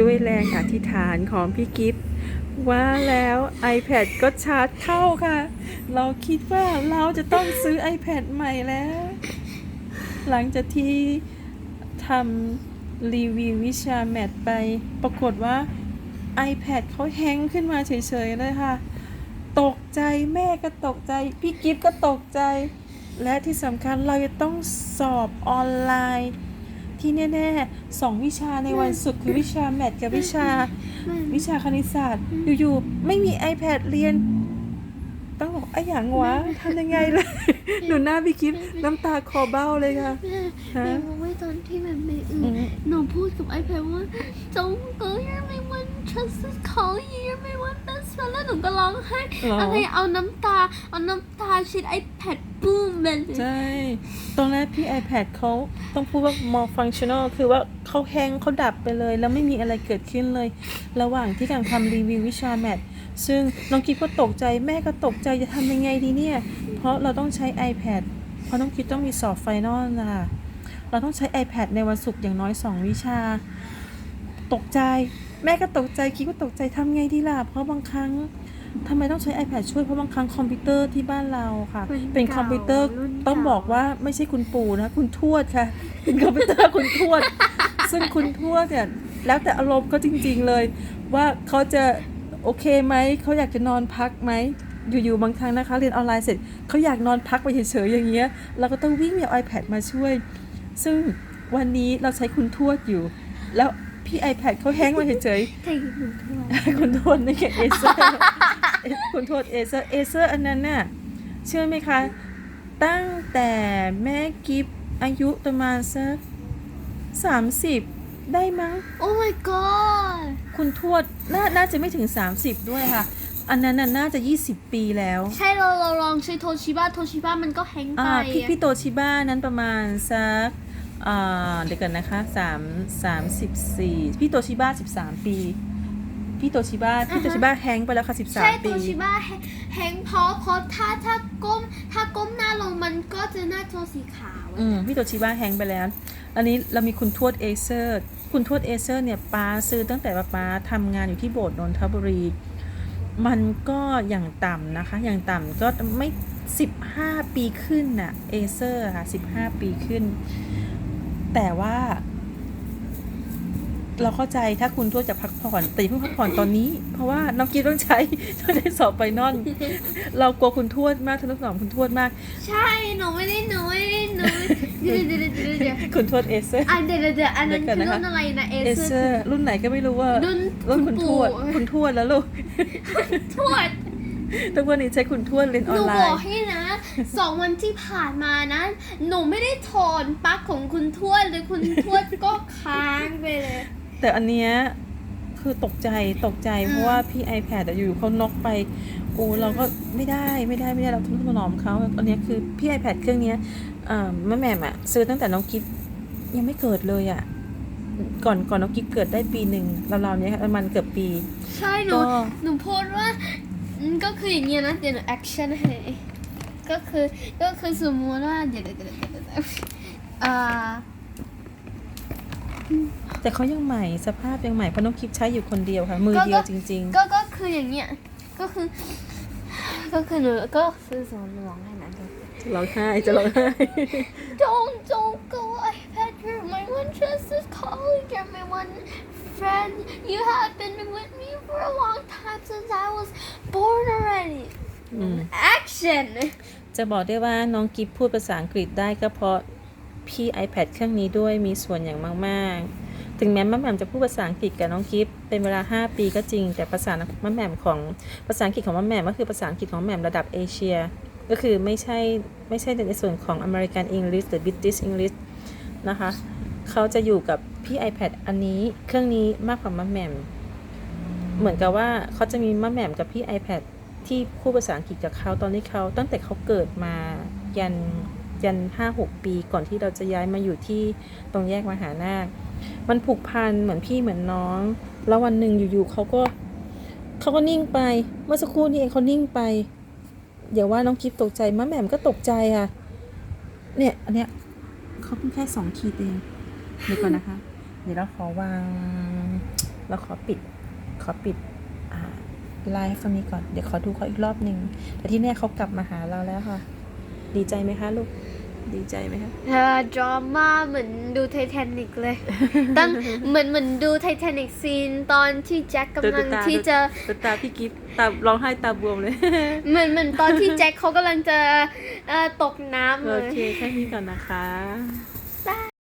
ด้วยแรงอธิษฐานของพี่กิฟต์ว่าแล้ว iPad ก็ชาร์จเข้าค่ะ เราคิดว่าเราจะต้องซื้อ iPad ใหม่แล้ว หลังจากที่ทำรีวิววิชาแมทไป ปรากฏว่า iPad เขาแฮงก์ขึ้นมาเฉยๆเลยค่ะ ตกใจแม่ก็ตกใจ พี่กิฟต์ก็ตกใจ และที่สำคัญเราจะต้องสอบออนไลน์ ที่แน่ๆสองวิชาในวันศุกร์คือวิชาแมทกับวิชา วิชาคณิตศาสตร์ อยู่ๆ ไม่มี iPad เรียนต้ องบอกไอ้อย่างวะทำยังไงเลยหนูหน้าพี่กิฟต์น้ำตาคอเบ้าเลยค่ะ แม่ฮะแม่รู้ไหมตอนที่แบบไม่อือืมมหนูพูดกับไอแพดว่าจงเกยยังไม่วันฉันซื้อของยังไม่วันนั้นแล้วหนูก็ร้องไห้เหรอ อะไรเอาน้ำตา เอาน้ำตาชิดไอแพดบูมเลย ใช่ตอนแรกพี่ iPad เขาต้องพูดว่า more functional คือว่าเขาแฮงก์เขาดับไปเลย แล้วไม่มีอะไรเกิดขึ้นเลย ระหว่างที่กำลังทำรีวิววิชาแมท ซึ่งน้องกิ๊บก็ตกใจแม่ก็ตกใจจะทำยังไงดีเนี่ย เพราะเราต้องใช้ iPad เพราะน้องกิ๊บต้องมีสอบไฟนอลนะคะเราต้องใช้ iPad ในวันศุกร์อย่างน้อย 2 วิชา ตกใจแม่ก็ตกใจกิ๊บก็ตกใจทำไงดีล่ะเพราะบางครั้งทำไมต้องใช้ iPad ช่วยเพราะบางครั้งคอมพิวเตอร์ที่บ้านเราค่ะเป็นคอมพิวเตอร์ต้องบอกว่าไม่ใช่คุณปู่นะ คุณทวดค่ะ เป็นคอมพิวเตอร์คุณทวด ซึ่งคุณทวดเนี่ยแล้วแต่อารมณ์เขาจริง ๆเลย ว่าเขาจะ โอเคไหมเขาอยากจะนอนพักไหมอยู่ๆบางครั้งนะคะ เรียนออนไลน์เสร็จเขาอยากนอนพักไปเฉยๆอย่างเงี้ยเราก็ต้องวิ่งเอา iPad มาช่วย ซึ่งวันนี้เราใช้คุณทวดอยู่ แล้วพี่ iPad เขาแฮงก์มาเฉยๆใช่หนูทั่วคุณทวดนี่แกเอเซอร์คุณทวดเอเซอร์เอเซอร์อันนั้นน่ะเชื่อไหมคะ ตั้งแต่แม่กิฟอายุประมาณสักสามสิบ ได้มั้ง โอ้ my god คุณทวดนาน่าจะไม่ถึง 30 ด้วยค่ะ อันนั้นน่ะน่าจะ 20 ปีแล้วใช่เราเราลองใช้โทชิบะโทชิบะมันก็แฮงก์ไปอ่าพี่พี่โตชิบ้านั้นประมาณสักอ่าเดี๋ยวกันนะคะสามสามสิบสี่พี่โตชิบ้าสิบสามปี พี่โตชิบ้าพี่โตชิบ้าแฮงก์ไปแล้วค่ะสิบสาใช่มโทปี ชิบะแฮแฮงก์เพราะเพราะถ้าถ้า ก้ม ถ้าก้มหน้าลงมันก็จะหน้าจอสีขาวอืมพี่โตชิบ้าแฮงไปแล้ว อันนี้เรามีคุณทวดเอเซอร์ คุณทวดเอเซอร์เนี่ยป้าซื้อตั้งแต่ป้าทำงานอยู่ที่โบสถ์นนทบุรี มันก็อย่างต่ำนะคะ อย่างต่ำก็ไม่15ปีขึ้นน่ะเอเซอร์ค่ะ15ปีขึ้น แต่ว่า เราเข้าใจถ้าคุณทวดจะพักผ่อนแต่อย่าเพิ่งพักผ่อนตอนนี้ เพราะว่าน้องกิ๊ฟต้องใช้ต้องได้สอบไฟนอลเรากลัวคุณทวดมากทนุถนอมคุณทวดมาก ใช่หนูไม่ได้หนูไม่ได้หนูเดี๋ยวเดี๋ยวเดี๋ยวเดี๋ยวเดี๋ยวคุณทวดเอเซอร์อันเดี๋ยวเดี๋ยวเดี๋ยวอันนั้นเดี๋คืยวอก่อนนะคะรุ่นอะไรนะเอเอเซเซออร์ร์รุ่นไหนก็ไม่รู้ว่ารุ่นรุ่นคุณทวดคุณปู่คุณทวดแล้วลูกทวดทุกวันนี้ใช้คุณทวดเรียนอหอนนูไลบอกน์ให้นะสองวันที่ผ่านมานะ หนูไม่ได้ถอนปลั๊กของคุณทวดเลยคุณทวดก็ค้างไปเลย แต่อันเนี้ยคือตกใจตกใจอืมเพราะว่าพี่ iPad อะอยู่เขานกไปโอ้เราก็ไม่ได้ไม่ได้ไม่ได้เราต้องถนอมเขาอันเนี้ยคือพี่ iPad เครื่องเนี้ยเอ่อแม่แหม่มอะซื้อตั้งแต่น้องกิ๊ฟยังไม่เกิดเลยอะก่อนก่อนน้องกิ๊ฟเกิดได้ปีหนึ่งราวๆเนี้ยค่ะประมาณเกือบปี ใช่หนูก็หนูพูดว่าอืมก็คืออย่างเงี้ยนะเดี๋ยวหนูแอคชั่นให้ก็คือก็คือสมมติว่าเดี๋ยวเดี๋ยวเดี๋ยวเดี๋ยวเดี๋ยวอ่า แต่เขายังใหม่สภาพยังใหม่เพราะน้องกิ๊ฟใช้อยู่คนเดียวค่ะ มือเดียวจริง ๆ ก็ก็คืออย่างเงี้ยก็คือ ก็คือหนูก็คือสอนหนูร้องให้นะจะร้องไห้จะร้องไห้ Don't don't go iPad you're my one trusted colleague you're my one friend you have been with me for a long time since I was born already อืม action จะบอกได้ว่าน้องกิฟพูดภาษาอังกฤษได้ก็เพราะ พี่ iPad เครื่องนี้ด้วยมีส่วนอย่างมาก ๆ ถึงแม้ม่แหม่มจะพูดภาษาอังกฤษกับน้องกิฟเป็นเวลา 5 ปีก็จริง แต่ภาษาม่แหม่มของภาษาอังกฤษของม่แหม่มก็คือภาษาอังกฤษของแหม่มระดับเอเชีย ก็คือไม่ใช่ไม่ใช่ในส่วนของ American English หรือ British English นะคะเขาจะอยู่กับพี่ iPad อันนี้เครื่องนี้มากกว่าม่แหม่มเหมือนกับว่าเขาจะมีม่แหม่มกับพี่ iPad ที่พูดภาษาอังกฤษกับเขาตอนที่เขาตั้งแต่เขาเกิดมายัน ยันห้าหกปีก่อนที่เราจะย้ายมาอยู่ที่ตรงแยกมหานาค มันผูกพันเหมือนพี่เหมือนน้อง แล้ววันหนึ่งอยู่ๆเขาก็เขาก็นิ่งไป เมื่อสักครู่นี้เองเขานิ่งไปอย่าว่าน้องกิฟตกใจมะแหม่มก็ตกใจอะ เนี่ย อันเนี้ยเขาเพิ่งแค่สองขีดเองเดี๋ยวก่อนนะคะ เดี๋ยวเราขอวางเราขอปิด ขอปิดไลฟ์ตรงนี้ก่อน เดี๋ยวขอดูเขาอีกรอบหนึ่งแต่ที่แน่เขากลับมาหาเราแล้วค่ะ ดีใจไหมคะลูก ดีใจไหมคะเออดราม่าเหมือนดูไททานิกเลย ตั้งเหมือนเหมือนดูไททานิกซีนตอนที่แจ็คกำลังที่จะตาตาพี่กิฟตาร้องไห้ตาบวมเลย เหมือนเหมือนตอนที่แจ็คเขากำลังจะเอ่อตกน้ำเลโอยเคแค่นี้ก่อนนะคะ